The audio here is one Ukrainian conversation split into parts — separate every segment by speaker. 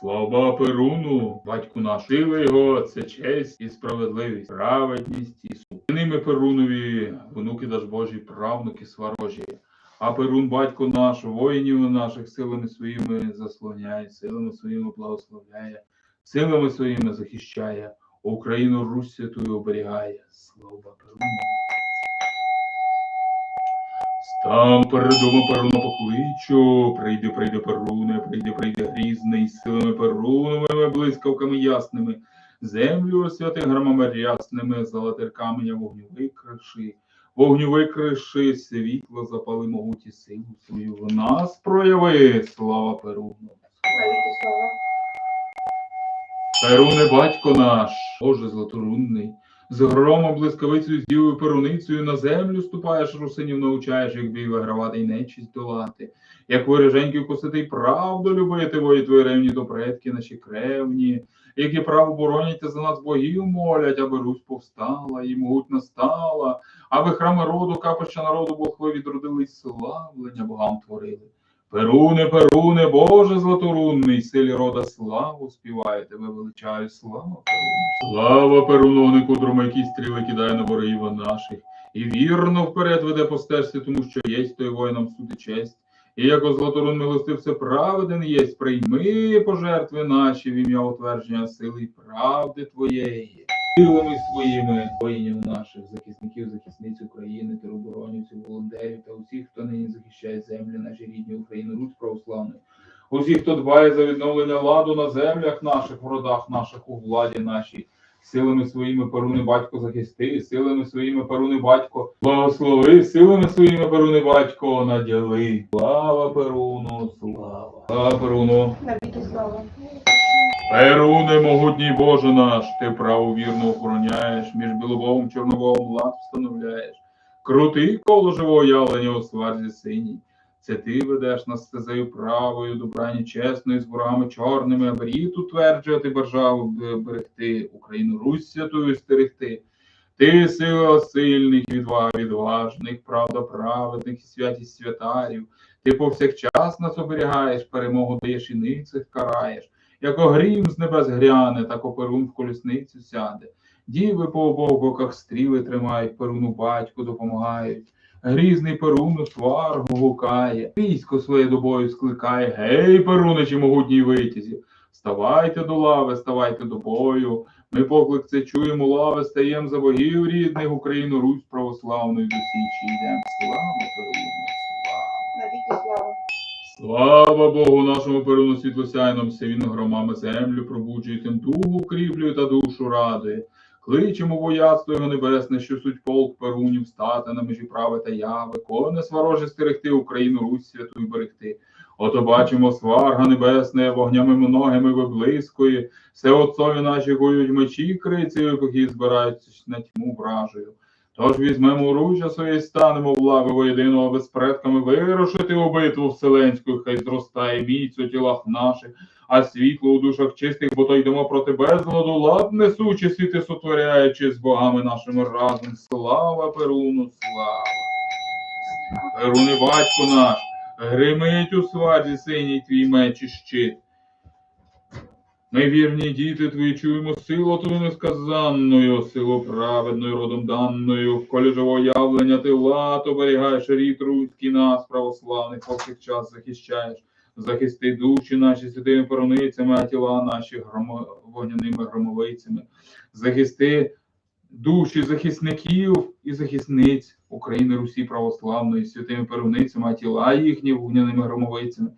Speaker 1: Слава Перуну, батьку наш, сила його, це честь і справедливість, праведність і суд. Ними Перунові, внуки даж Божі, правнуки сварожі. А Перун, батько наш, воїнів наших силами своїми заслоняє, силами своїми благословляє, силами своїми захищає, Україну Русь святую оберігає. Слава Перуну. Стам перед домом Перуна покличу, прийди, прийди, Перуне, прийди, прийди грізний, силами Перуновими, блискавками ясними, землю освяти громами рясними, золотир каменя вогню викриши, вогню викриши, світло запали могуті силу свою. В нас прояви, слава Перуну. Перуне, батько наш, Боже златорунний, з громом блискавицею, з дівою перуницею на землю ступаєш, русинів научаєш, як бій вигравати й нечість долати, як вореженьків косити правду любити, вої твої ревні до предки наші кревні, які право боронять та за нас богів молять, аби Русь повстала і могутна стала, аби храми роду, капища народу Богви відродили славлення богам творили. Перуне, Перуне, Боже златорунний, силі рода славу співає, тебе величаю, слава Перуну. Слава Перуновнику, дромайкі стріли кидає на ворогів наших, і вірно вперед веде по стежці, тому що єсть той воїнам суд і честь. І як златорун милостив праведен єсть, прийми пожертви наші в ім'я утвердження сили і правди твоєї. Силами своїми воїнів наших, захисників, захисниць України, тероборонівців, волонтерів та усіх, хто нині захищає землі, наші рідні України, Русь православної. Усіх, хто дбає за відновлення ладу на землях наших, в родах наших, у владі нашій. Силами своїми Перуни батько захисти, силами своїми Перуни батько благослови, силами своїми Перуни батько наділи. Слава Перуну, слава. Слава Перуну.
Speaker 2: Навіки слава.
Speaker 1: Перуне, могутній Боже наш, ти право вірно охороняєш, між білобовим чорнобовим лад встановляєш. Крутий коло живого явлення у сварзі синій. Це ти ведеш нас стезею правою, добрані чесною, з ворогами чорними, аби рід утверджувати державу б- берегти, Україну Русь святою стерегти. Ти сила сильних, відвага відважних, правда праведних і святість святарів. Ти повсякчас нас оберігаєш, перемогу даєш і ницих караєш. Як огрім з небес гряне, так оперун в колісницю сяде. Діви по обох боках стріли тримають, перуну батьку допомагають. Грізний перуну сваргу гукає, військо своє до бою скликає. Гей, перуничі могутній витязі! Ставайте до лави, ставайте до бою. Ми поклик це чуємо, лави, стаєм за богів рідних, Україну, Русь православною до січі йдем. Слава Перуну, слава!
Speaker 2: Навіки слава.
Speaker 1: Слава Богу, нашому перуну світлосяйному він громами землю пробуджує, тим духу укріплює та душу радує. Кличемо вояцтво його небесне, що суть полк перунів стати на межі прави та яви, коне свароже стерегти Україну, Русь святу й берегти. Ото бачимо сварга небесне, вогнями многими виблискує, все отцові наші гують мечі крицею, поки збираються на тьму вражею. Тож візьмемо оружжя своє і станемо в лави воєдиного, аби з предками вирушити у битву вселенську, хай зростає міць у тілах наших, а світло у душах чистих, бо то йдемо проти безладу, лад несучи, світи сотворяючи з богами нашими разом. Слава Перуну, слава! Перуни, батько наш, гримить у сварзі синій твій меч і щит. Ми вірні діти твої чуємо силу твою несказанною, силу праведною родом даною, в колі живого явлення ти лад оберігаєш рід руський нас, православних, повсякчас захищаєш. Захисти душі наші святими пороницями, а тіла наші громо... вогняними громовицями. Захисти душі захисників і захисниць України Русі православної святими перуницями, а тіла їхні вогняними громовицями.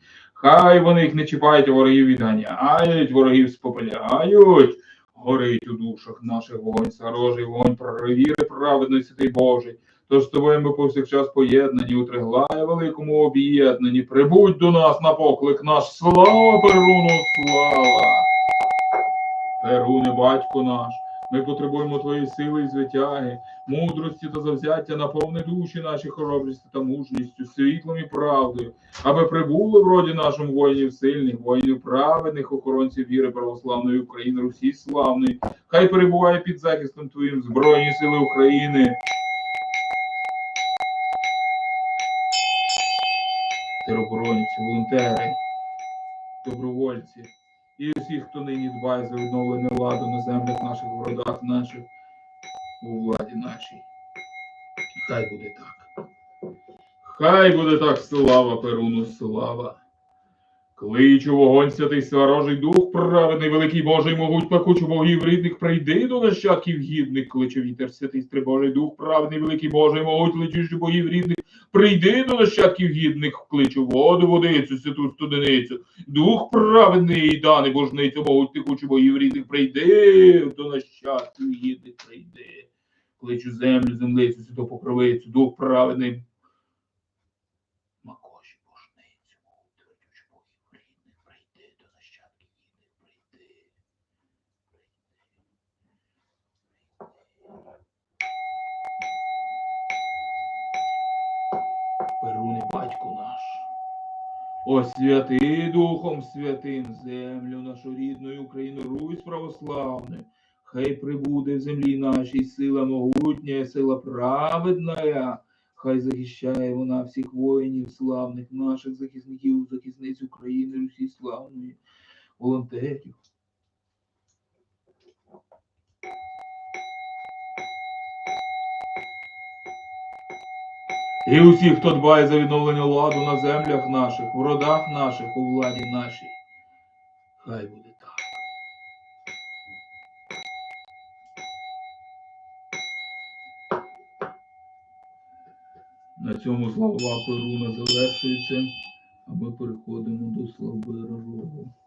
Speaker 1: Хай вони їх не чіпають, ворогів відганяють, ворогів спопиляють. Горить у душах наших вогонь, сарожий вогонь проривіри праведної святий Божий. Тож з тобою ми повсякчас поєднані, у триглає великому об'єднані. Прибудь до нас на поклик наш. Слава Перуну, слава! Перуне, батько наш, ми потребуємо твоєї сили і звитяги, мудрості та завзяття наповни душі наші хоробрістю та мужністю, світлом і правдою, аби прибули в роді нашому воїнів сильних, воїнів праведних, охоронців віри православної України, Русі славної. Хай перебуває під захистом Твоїм Збройні сили України. Тероборонівці, волонтери, добровольці і усіх, хто нині дбає за відновлення ладу на землях наших, в наших, у владі нашій. Хай буде так. Хай буде так, слава Перуну, слава. Кличу вогонь святий сварожий дух, праведний, великий Божий, могуть пекучу богів рідних, прийди до нащадків гідних, кличе вітер святий стрибожий дух, праведний, великий Божий, могуть летючу богів рідних, прийди до нащадків гідних, кличу воду, водицю, святу студеницю, дух праведний, даний божницю, могуть текучу богів рідних, прийди до нащадків гідних, прийди. Кличу землю, землицю, святу покровицю, дух праведний, Макоші божницю, твердючу богів рідних, прийди до нащадків гідних, прийди. Перуни батько наш. Освяти Духом Святим землю нашу рідну Україну, Русь православну. Хай прибуде в землі нашій сила могутня, сила праведна. Хай захищає вона всіх воїнів, славних наших захисників, захисниць України, Русі славної, волонтерів. І усіх, хто дбає за відновлення ладу на землях наших, в родах наших, у владі нашій. Хай буде так. На цьому слова Перуна завершуються, а ми переходимо до слави Рожого.